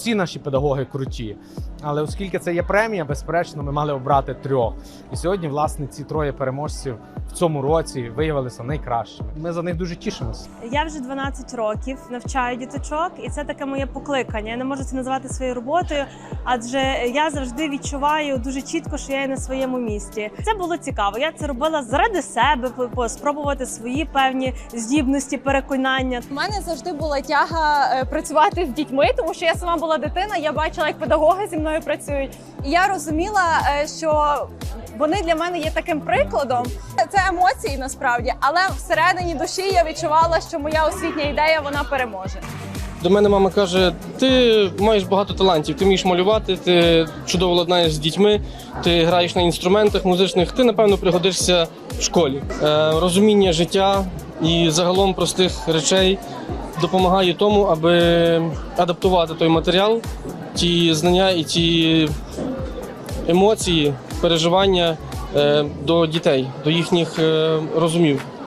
всі наші педагоги круті. Але оскільки це є премія, безперечно, ми мали обрати трьох. І сьогодні, власне, ці троє переможців в цьому році виявилися найкращими. Ми за них дуже тішимося. Я вже 12 років навчаю діточок, і це таке моє покликання. Я не можу це називати своєю роботою, адже я завжди відчуваю дуже чітко, що я є на своєму місці. Це було цікаво. Я це робила заради себе, спробувати свої певні здібності, переконання. У мене завжди була тяга е, працювати з дітьми, тому що я сама була дитина. Я бачила, як педагоги зі мною працюють, і я розуміла, е, що вони для мене є таким прикладом. Це емоції насправді, але всередині душі я відчувала, що моя освітня ідея вона переможе. До мене мама каже: ти маєш багато талантів, ти вмієш малювати, ти чудово ладнаєш з дітьми, ти граєш на інструментах музичних, ти напевно пригодишся в школі. Е, розуміння життя і загалом простих речей допомагає тому, аби адаптувати той матеріал, ті знання і ті емоції, переживання е, до дітей, до їхніх е, розумів.